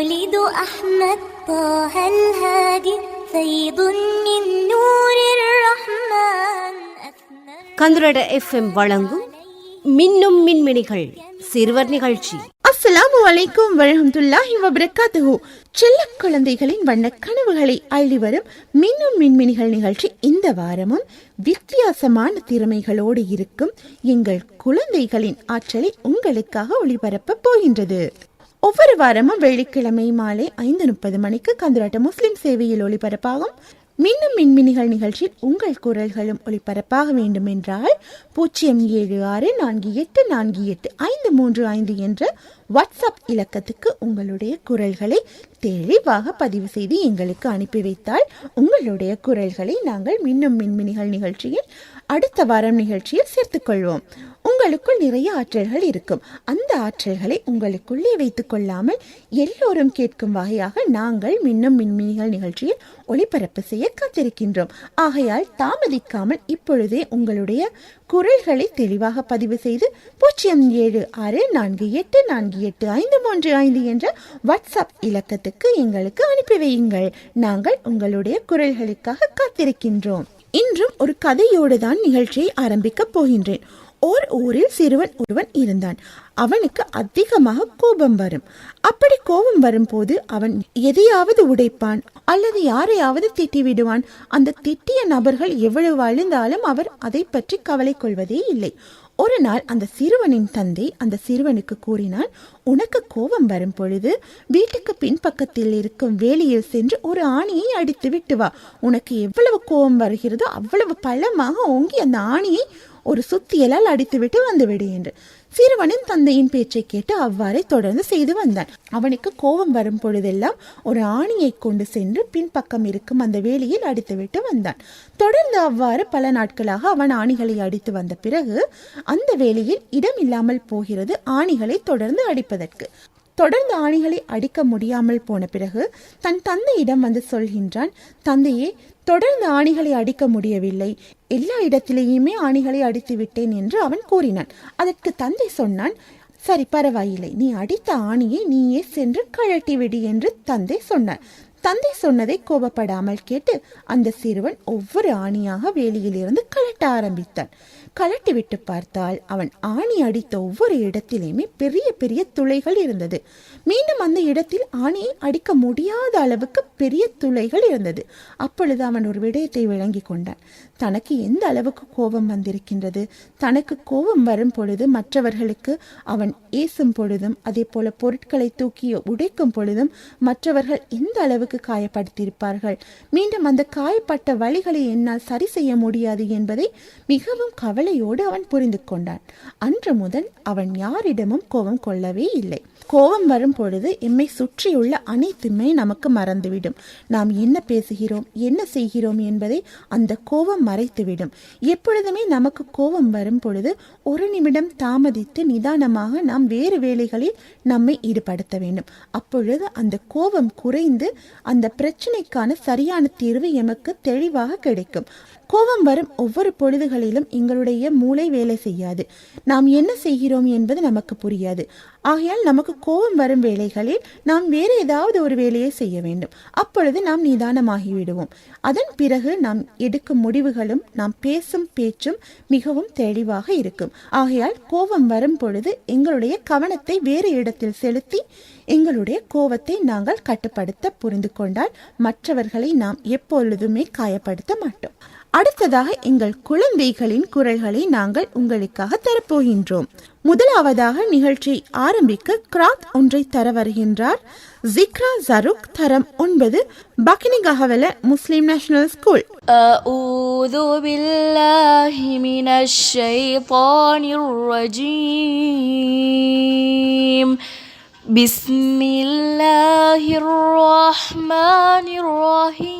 مولد أحمد طه الهادي فيض من نور الرحمن أثنى கந்துரட FM வழங்கும் மின்னும் மின்மினிகள் சிறுவர் நிகழ்ச்சி அஸ்ஸலாமு அலைக்கும் வரஹ்மத்துல்லாஹி வபரகாத்துஹு செல்ல குழந்தைகளின் வண்ண கனவுகளை அள்ளி வரும் மின்னும் மின்மினிகள் நிகழ்ச்சி இந்த வாரமும் வித்தியாசமான திறமைகளோடு இருக்கும் எங்கள் குழந்தைகளின் ஆற்றலை உங்களுக்காக ஒளிபரப்ப போகின்றது ஒவ்வொரு வாரமும் வெள்ளிக்கிழமை மாலை ஐந்து முப்பது மணிக்கு கந்துராட்ட முஸ்லிம் சேவையில் ஒளிபரப்பாகும். மின்னும் மின்மினிகள் நிகழ்ச்சியில் உங்கள் குரல்களும் ஒளிபரப்பாக வேண்டும் என்றால் பூஜ்ஜியம் ஏழு ஆறு நான்கு எட்டு நான்கு எட்டு ஐந்து மூன்று ஐந்து என்ற வாட்ஸ்அப் இலக்கத்துக்கு உங்களுடைய குரல்களை தெளிவாக பதிவு செய்து எங்களுக்கு அனுப்பி வைத்தால் உங்களுடைய குரல்களை நாங்கள் மின்னும் மின்மினிகள் நிகழ்ச்சியில் அடுத்த வாரம் நிகழ்ச்சியில் சேர்த்துக்கொள்வோம் உங்களுக்குள் நிறைய ஆற்றல்கள் இருக்கும். அந்த ஆற்றல்களை உங்களுக்குள்ளே வைத்துக் கொள்ளாமல் எல்லோரும் கேட்கும் வகையாக நாங்கள் மின்னும் மின்மினிகள் நிகழ்ச்சியில் ஒளிபரப்பு செய்ய காத்திருக்கின்றோம். ஆகையால் தாமதிக்காமல் இப்பொழுதே உங்களுடைய குரல்களை தெளிவாக பதிவு செய்து பூஜ்ஜியம் ஏழு ஆறு நான்கு எட்டு நான்கு எட்டு ஐந்து மூன்று ஐந்து என்ற வாட்ஸ்அப் இலக்கத்துக்கு எங்களுக்கு அனுப்பி வையுங்கள். நாங்கள் உங்களுடைய குரல்களுக்காக காத்திருக்கின்றோம். இன்றும் ஒரு கதையோடு தான் நிகழ்ச்சியை ஆரம்பிக்கப் போகின்றேன். ஓர் ஊரில் சிறுவன் ஒருவன் இருந்தான். அவனுக்கு அதிகமாக கோபம் வரும். அப்படி கோபம் வரும்போது அவன் எதையாவது உடைப்பான் அல்லது யாரையாவது திட்டி விடுவான் அந்த திட்டிய நபர்கள் எவ்வளவு அழிந்தாலும் அவர் அதை பற்றி கவலை கொள்வதே இல்லை. ஒரு நாள் அந்த சிறுவனின் தந்தை அந்த சிறுவனுக்கு கூறினான் உனக்கு கோபம் வரும் பொழுது வீட்டுக்கு பின்பக்கத்தில் இருக்கும் வேலியில் சென்று ஒரு ஆணியை அடித்து விட்டு வா. உனக்கு எவ்வளவு கோபம் வருகிறதோ அவ்வளவு பலமாக ஓங்கி அந்த ஆணியை ஒரு சுத்தியலால் அடித்துவிட்டு வந்துவிடு என்று. சிறுவனின் தந்தையின் பேச்சை கேட்டு அவ்வாறே தொடர்ந்து செய்து வந்தான். அவனுக்கு கோபம் வரும் பொழுதெல்லாம் ஒரு ஆணியை கொண்டு சென்று பின்பக்கம் இருக்கும் அந்த வேலியில் அடித்துவிட்டு வந்தான். தொடர்ந்து அவ்வாறு பல நாட்களாக அவன் ஆணிகளை அடித்து வந்த பிறகு அந்த வேலியில் இடம் இல்லாமல் போகிறது ஆணிகளை தொடர்ந்து அடிப்பதற்கு. தொடர்ந்து ஆணிகளை அடிக்க முடியாமல் போன பிறகு தன் தந்தையிடம் வந்து சொல்கின்றான் தந்தையே தொடர்ந்து ஆணிகளை அடிக்க முடியவில்லை. எல்லா இடத்திலேயுமே ஆணிகளை அடித்து விட்டேன் என்று அவன் கூறினான். அதற்கு தந்தை சொன்னான் சரி பரவாயில்லை. நீ அடித்த ஆணியை நீயே சென்று கழட்டி விடு என்று தந்தை சொன்னார் தந்தை சொன்னதை கோபப்படாமல் கேட்டு அந்த சிறுவன் ஒவ்வொரு ஆணியாக வேலியிலிருந்து கழட்ட ஆரம்பித்தான். கழட்டி விட்டு பார்த்தால் அவன் ஆணி அடித்த ஒவ்வொரு இடத்திலேயுமே பெரிய பெரிய துளைகள் இருந்தது. மீண்டும் அந்த இடத்தில் ஆணியை அடிக்க முடியாத அளவுக்கு பெரிய துளைகள் இருந்தது. அப்பொழுது அவன் ஒரு விடயத்தை விளங்கி கொண்டான். தனக்கு எந்த அளவுக்கு கோபம் வந்திருக்கின்றது? தனக்கு கோபம் வரும் பொழுது மற்றவர்களுக்கு அவன் ஏசும் பொழுதும் அதே போல பொருட்களை தூக்கி உடைக்கும் பொழுதும் மற்றவர்கள் எந்த அளவுக்கு காயப்படுத்தியிருப்பார்கள்? மீண்டும் அந்த காயப்பட்ட வழிகளை என்னால் சரி செய்ய முடியாது என்பதை மிகவும் கவலையோடு அவன் புரிந்து கொண்டான். அன்று முதல் அவன் யாரிடமும் கோபம் கொள்ளவே இல்லை. கோபம் வரும் பொழுது எம்மை சுற்றியுள்ள அனைத்துமே நமக்கு மறந்துவிடும். நாம் என்ன பேசுகிறோம் என்ன செய்கிறோம் என்பதை அந்த கோபம் மறைத்துவிடும். எப்பொழுதுமே நமக்கு கோபம் வரும் பொழுது ஒரு நிமிடம் தாமதித்து நிதானமாக நாம் வேறு வேலைகளில் நம்மை ஈடுபடுத்த வேண்டும். அப்பொழுது அந்த கோபம் குறைந்து அந்த பிரச்சனைக்கான சரியான தீர்வு எமக்கு தெளிவாக கிடைக்கும். கோபம் வரும் ஒவ்வொரு பொழுதுகளிலும் எங்களுடைய மூளை வேலை செய்யாது. நாம் என்ன செய்கிறோம் என்பது நமக்கு புரியாது. ஆகையால் நமக்கு கோபம் வரும் வேலைகளில் நாம் வேறு ஏதாவது ஒரு வேலையை செய்ய வேண்டும். அப்பொழுது நாம் நிதானமாகி விடுவோம் அதன் பிறகு நாம் எடுக்கும் முடிவுகளும் நாம் பேசும் பேச்சும் மிகவும் தெளிவாக இருக்கும். ஆகையால் கோபம் வரும் பொழுது எங்களுடைய கவனத்தை வேறு இடத்தில் செலுத்தி எங்களுடைய கோபத்தை நாங்கள் கட்டுப்படுத்த புரிந்து கொண்டால் மற்றவர்களை நாம் எப்பொழுதுமே காயப்படுத்த மாட்டோம். அடுத்ததாக எங்கள் குழந்தைகளின் குரல்களை நாங்கள் உங்களுக்காக தரப்போகின்றோம் முதலாவதாக நிகழ்ச்சியை ஆரம்பிக்க கிராத் ஒன்றை தர வருகின்றார் ஜிக்ரா ஜருக் தரம் ஒன்பது பக்கினி கஹவல முஸ்லிம் நேஷனல் ஸ்கூல் أعوذ بالله من الشيطان الرجيم بسم الله الرحمن الرحيم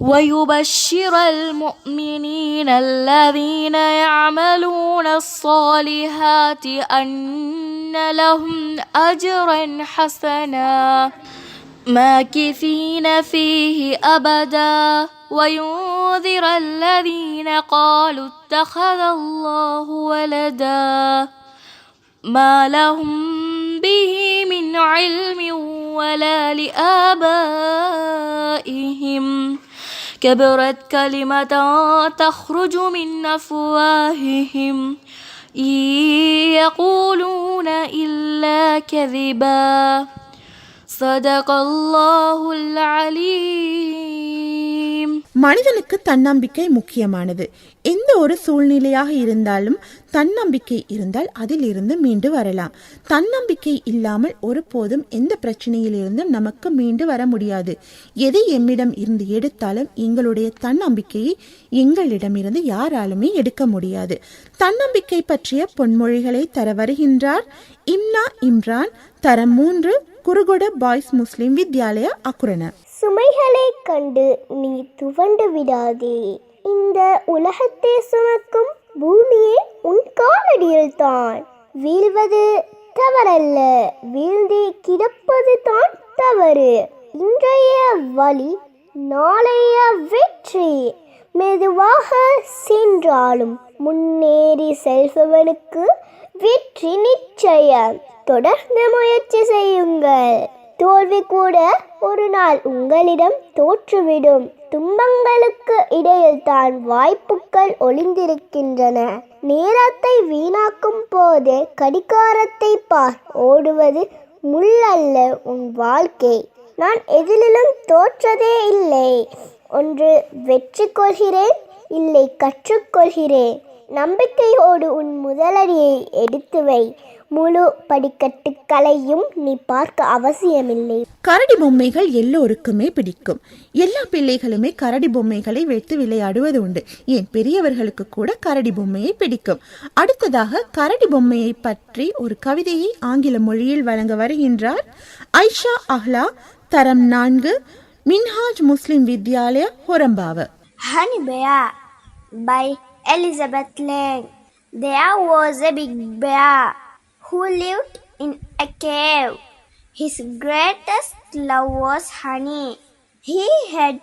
ويبشر المؤمنين الذين يعملون الصالحات أن لهم أجرا حسنا ماكثين فيه أبدا. وينذر الذين قالوا اتخذ الله ولدا. ما لهم به من علم ولا لآبائهم. كبرت كلمة تخرج من أفواههم إن يقولون إلا كذبا صدق الله العليم மனிதனுக்கு தன்னம்பிக்கை முக்கியமானது எந்த ஒரு சூழ்நிலையாக இருந்தாலும் தன்னம்பிக்கை இருந்தால் அதிலிருந்து மீண்டு வரலாம். தன்னம்பிக்கை இல்லாமல் ஒருபோதும் எந்த பிரச்சனையிலிருந்தும் நமக்கு மீண்டு வர முடியாது. எதை எம்மிடம் இருந்து எடுத்தாலும் எங்களுடைய தன்னம்பிக்கையை எங்களிடமிருந்து யாராலுமே எடுக்க முடியாது. தன்னம்பிக்கை பற்றிய பொன்மொழிகளை தர வருகின்றார் இம்னா இம்ரான் தரம் மூன்று குருகுட பாய்ஸ் முஸ்லிம் வித்யாலயா அக்குரண சுமைகளைக் கண்டு நீ துவண்டு விடாதே. இந்த உலகத்தை சுமக்கும் பூமியே உன் காலடியில் தான். வீழ்வது தவறல்ல வீழ்ந்தே கிடப்பது தான் தவறு. இன்றைய வழி நாளைய வெற்றி. மெதுவாக சென்றாலும் முன்னேறி செல்பவனுக்கு வெற்றி நிச்சயம். தொடர்ந்து முயற்சி செய்யுங்கள். தோல்வி கூட ஒரு நாள் உங்களிடம் தோற்றுவிடும். துன்பங்களுக்கு இடையில் தான் வாய்ப்புகள் ஒளிந்திருக்கின்றன. நேரத்தை வீணாக்கும் போது கடிகாரத்தை பார். ஓடுவது முள்ளல்ல உன் வாழ்க்கை. நான் எதிலும் தோற்றதே இல்லை. ஒன்று வெற்றி கொள்கிறேன் இல்லை கற்றுக்கொள்கிறேன். நம்பிக்கையோடு உன் முதலடியை எடுத்து வை. முழு படிக்கட்டுக்களையும் நீ பார்க்க அவசியமில்லை. கரடி பொம்மைகள் எல்லோருக்குமே பிடிக்கும். எல்லா பிள்ளைகளுமே கரடி பொம்மைகளை வைத்து விளையாடுவது உண்டு. ஏன் பெரியவர்களுக்கு கூட கரடி பொம்மையை பிடிக்கும். அடுத்ததாக கரடி பொம்மையை பற்றி ஒரு கவிதையை ஆங்கில மொழியில் வழங்க வருகின்றார். ஐஷா அஹ்லா தரம் நான்கு மின்ஹாஜ் முஸ்லிம் Vidyalaya ஹொரம்பாவ. Bear by Elizabeth Lang. There was a big bear. Who lived in a cave. His greatest love was honey. He had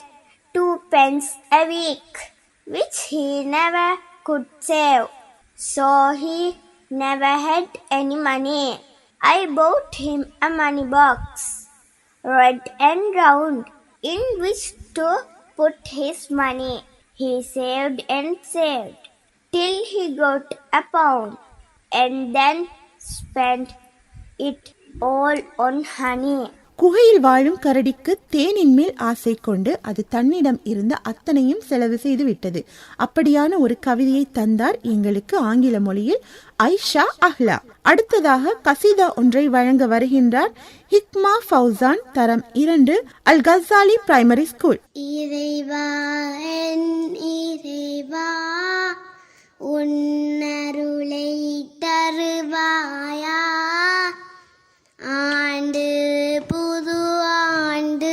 two pence a week, which he never could save. So he never had any money. I bought him a money box, red and round, in which to put his money. He saved and saved till he got a pound and then spent it all on honey. குகையில் வாழும் கரடிக்கு தேனின் மேல் ஆசை கொண்டு அது தன்னிடம் இருந்த அத்தனையும் செலவு செய்து விட்டது. அப்படியான ஒரு கவிதையை தந்தார் எங்களுக்கு ஆங்கில மொழியில் ஐஷா அஹ்லா. அடுத்ததாக கசீதா ஒன்றை வழங்க வருகின்றார் ஹிக்மா ஃபவுசான் தரம் இரண்டு அல் கசாலி பிரைமரி ஸ்கூல். இறைவா இறைவா உன்னருளை தருவாயா ஆண்டு புது ஆண்டு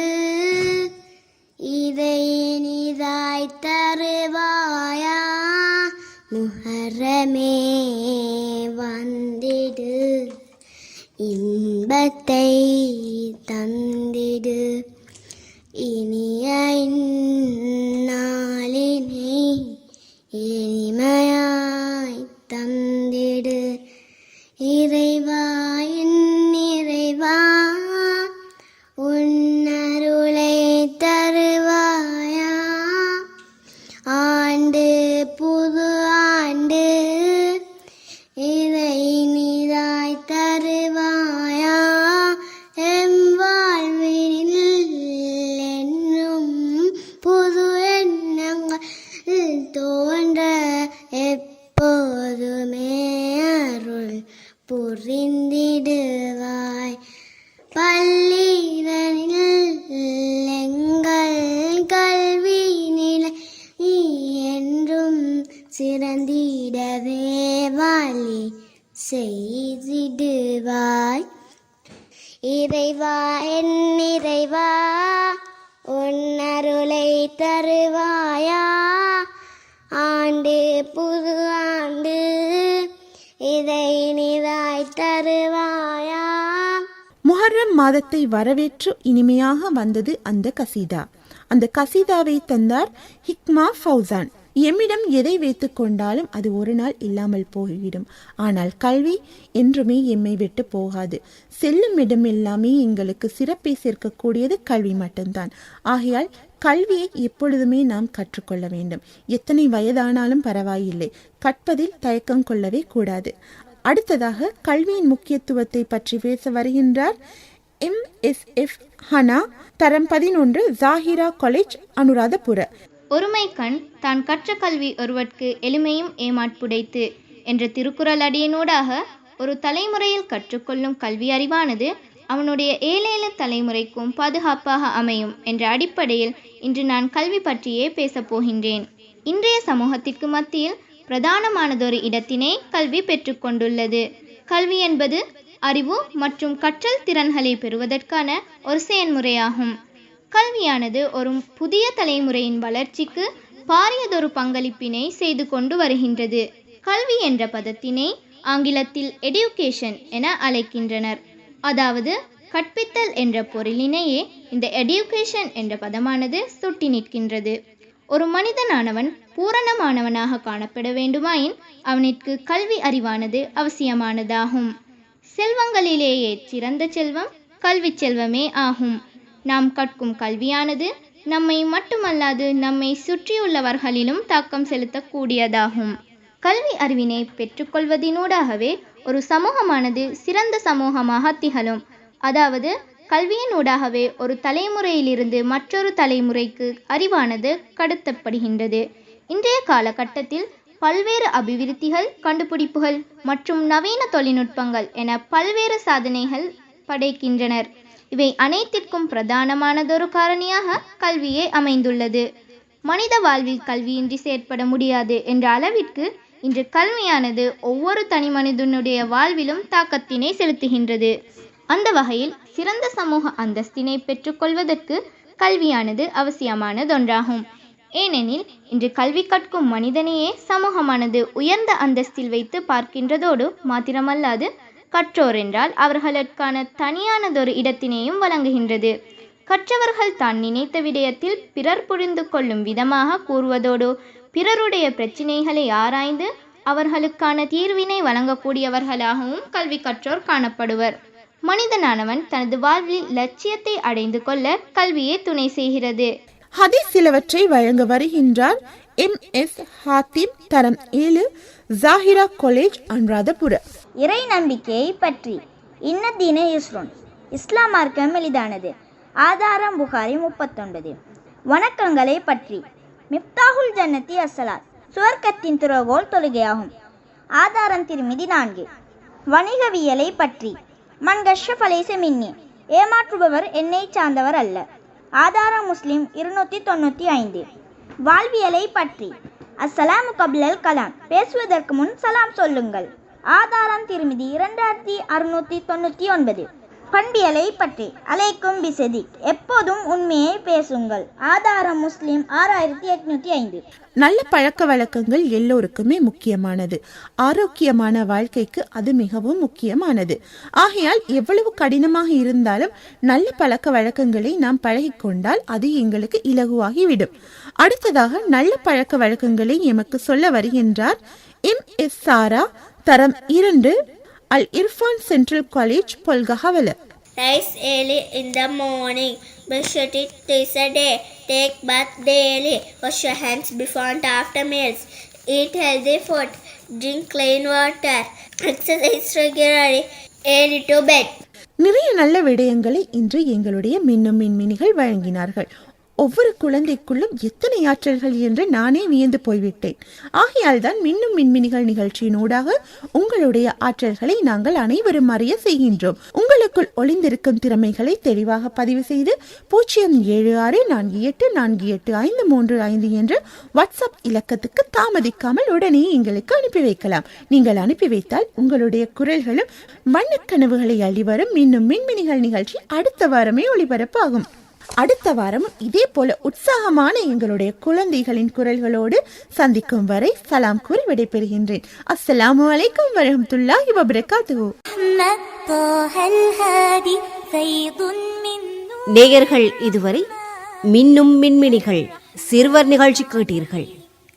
மாதத்தை வரவேற்று இனிமையாக வந்தது அந்த கசீதா. அந்த கசீதாவை தந்தார் ஹிக்மா ஃபவுசான் எம்மிடம் எதை வைத்து கொண்டாலும் அது ஒரு நாள் இல்லாமல் போய்விடும். ஆனால் கல்வி என்றுமே எம்மை விட்டு போகாது. செல்லும் இடம் எல்லாமே எங்களுக்கு சிறப்பை சேர்க்கக்கூடியது கல்வி மட்டும்தான். ஆகையால் கல்வியை எப்பொழுதுமே நாம் கற்றுக்கொள்ள வேண்டும். எத்தனை வயதானாலும் பரவாயில்லை. கற்பதில் தயக்கம் கொள்ளவே கூடாது. அடுத்ததாக கல்வியின் முக்கியத்துவத்தை பற்றி பேச வருகின்றார் எம் எஸ் எஃப் ஹனா தரம் பதினொன்று ஜாஹிரா காலேஜ் அனுராதபுர. ஒருமைக்கண் தான் கற்ற கல்வி ஒருவர்க்கு எளிமையும் ஏமாட்புடைத்து என்ற திருக்குறள் அடியினூடாக ஒரு தலைமுறையில் கற்றுக்கொள்ளும் கல்வி அறிவானது அவனுடைய ஏழேழு தலைமுறைக்கும் பாதுகாப்பாக அமையும் என்ற அடிப்படையில் இன்று நான் கல்வி பற்றியே பேசப் போகின்றேன். இன்றைய சமூகத்திற்கு மத்தியில் பிரதானமானதொரு இடத்தினை கல்வி பெற்றுக்கொண்டுள்ளது. கல்வி என்பது அறிவு மற்றும் கற்றல் திறன்களை பெறுவதற்கான ஒரு செயன்முறையாகும். கல்வியானது ஒரு புதிய தலைமுறையின் வளர்ச்சிக்கு பாரியதொரு பங்களிப்பினை செய்து கொண்டு வருகின்றது. கல்வி என்ற பதத்தினை ஆங்கிலத்தில் எடுகேஷன் என அழைக்கின்றனர். அதாவது கற்பித்தல் என்ற பொருளினையே இந்த எடுகேஷன் என்ற பதமானது சுட்டி நிற்கின்றது. ஒரு மனிதனானவன் பூரணமானவனாக காணப்பட வேண்டுமாயின் அவனிற்கு கல்வி அறிவானது அவசியமானதாகும். செல்வங்களிலேயே சிறந்த செல்வம் கல்வி செல்வமே ஆகும். நாம் கற்கும் கல்வியானது நம்மை மட்டுமல்லாது நம்மை சுற்றியுள்ளவர்களிலும் தாக்கம் செலுத்தக்கூடியதாகும். கல்வி அறிவினை பெற்றுக்கொள்வதினூடாகவே ஒரு சமூகமானது சிறந்த சமூகமாக திகழும். அதாவது கல்வியினூடாகவே ஒரு தலைமுறையிலிருந்து மற்றொரு தலைமுறைக்கு அறிவானது கடத்தப்படுகின்றது. இன்றைய காலகட்டத்தில் பல்வேறு அபிவிருத்திகள் கண்டுபிடிப்புகள் மற்றும் நவீன தொழில்நுட்பங்கள் என பல்வேறு சாதனைகள் படைக்கின்றனர். இவை அனைத்திற்கும் பிரதானமானதொரு காரணியாக கல்வியே அமைந்துள்ளது. மனித வாழ்வில் கல்வியின்றி செயற்பட முடியாது என்ற அளவிற்கு இன்று கல்வியானது ஒவ்வொரு தனி மனிதனுடைய வாழ்விலும் தாக்கத்தினை செலுத்துகின்றது. அந்த வகையில் சிறந்த சமூக அந்தஸ்தினை பெற்றுக்கொள்வதற்கு கல்வியானது அவசியமானதொன்றாகும். ஏனெனில் இன்று கல்வி கற்கும் மனிதனையே சமூகமானது உயர்ந்த அந்தஸ்தில் வைத்து பார்க்கின்றதோடு மாத்திரமல்லாது கற்றோர் என்றால் அவர்களுக்கான தனியானதொரு இடத்தினையும் வழங்குகின்றது. கற்றவர்கள் தான் நினைத்த விடயத்தில் பிறர் புரிந்து கொள்ளும் விதமாக கூறுவதோடு பிறருடைய பிரச்சினைகளை ஆராய்ந்து அவர்களுக்கான தீர்வினை வழங்கக்கூடியவர்களாகவும் கல்வி கற்றோர் காணப்படுவர். மனிதனானவன் தனது வாழ்வில் லட்சியத்தை அடைந்து கொள்ள கல்வியே துணை செய்கிறது. ஹதீஸ் சிலவற்றை வழங்க வருகின்றார். எம். எஸ். ஹாத்திம் தரம் ஏழு ஜாகிரா காலேஜ் அனுராதபுர இறை நம்பிக்கையை பற்றி. இன்ன தீன யுஸ்ரோன் இஸ்லாம் மார்க்கம் எளிதானது. ஆதாரம் புகாரி முப்பத்தொன்பது. வணக்கங்களை பற்றி. மிப்தாகுல் ஜன்னத்தி அஸ்ஸலாத். சுவர்க்கத்தின் துறவோல் தொழுகையாகும். ஆதாரம் திருமிதி நான்கு. வணிகவியலை பற்றி. மன்கஷ கஷ்ஷப் மின்னி ஏமாற்றுபவர் என்னை சார்ந்தவர் அல்ல. ஆதாரம் முஸ்லிம் இருநூற்றி தொண்ணூற்றி ஐந்து. வாழ்வியலை பற்றி. அஸ்ஸலாமு கபிலல் கலாம். பேசுவதற்கு முன் சலாம் சொல்லுங்கள். ஆதாரம் திருமிதி இரண்டாயிரத்தி அறுநூற்றி தொண்ணூற்றி ஒன்பது. பண்பியலை பற்றி அலைக்கும் பிசதி எப்போதும் உண்மையை பேசுங்கள். ஆதாரம் முஸ்லிம் ஆறாயிரத்தி எட்நூத்தி ஐந்து. நல்ல பழக்க வழக்கங்கள் எல்லோருக்குமே முக்கியமானது. ஆரோக்கியமான வாழ்க்கைக்கு அது மிகவும் முக்கியமானது. ஆகையால் எவ்வளவு கடினமாக இருந்தாலும் நல்ல பழக்க வழக்கங்களை நாம் பழகிக்கொண்டால் அது எங்களுக்கு இலகுவாகிவிடும். அடுத்ததாக நல்ல பழக்க வழக்கங்களை எமக்கு சொல்ல வருகின்றார் எம் எஸ் சாரா தரம் இரண்டு Al Irfan central college Polgahawela Rise early in the morning, brush your teeth twice a day, take bath daily, wash your hands before and after meals, eat healthy food, drink clean water, exercise regularly, early to bed. நிறைய நல்ல விடயங்களை இன்று எங்களுடைய மின்னும் மின்மினிகள் வழங்கினார்கள் ஒவ்வொரு குழந்தைக்குள்ளும் எத்தனை ஆற்றல்கள் என்று நானே வியந்து போய்விட்டேன். ஆகையால் தான் மின்னும் மின்மினிகள் நிகழ்ச்சியின் ஊடாக உங்களுடைய ஆற்றல்களை நாங்கள் அனைவரும் அறிய செய்கின்றோம். உங்களுக்குள் ஒளிந்திருக்கும் திறமைகளை தெளிவாக பதிவு செய்து பூஜ்ஜியம் ஏழு ஆறு நான்கு எட்டு நான்கு எட்டு ஐந்து மூன்று ஐந்து என்ற வாட்ஸ்அப் இலக்கத்துக்கு தாமதிக்காமல் உடனே எங்களுக்கு அனுப்பி வைக்கலாம். நீங்கள் அனுப்பி வைத்தால் உங்களுடைய குரல்களும் வண்ணக்கனவுகளை அள்ளிவரும் மின்னும் மின்மினிகள் நிகழ்ச்சி அடுத்த வாரமே ஒளிபரப்பாகும் அடுத்த வாரம் இதே போல உற்சாகமான எங்களுடைய குழந்தைகளின் குரல்களோடு சந்திக்கும் வரை சலாம் கூறி விடைபெறுகின்றேன். அஸ்ஸலாமு அலைக்கும் வரஹமத்துல்லாஹி வபரகாத்துஹு. நேயர்கள் இதுவரை மின்னும் மின்மினிகள் சிறுவர் நிகழ்ச்சி கேட்டீர்கள்.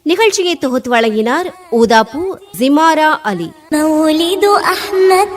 நிகழ்ச்சியை தொகுத்து வழங்கினார் ஊதாபு ஜிமாரா அலி. மௌலிது அஹ்மத்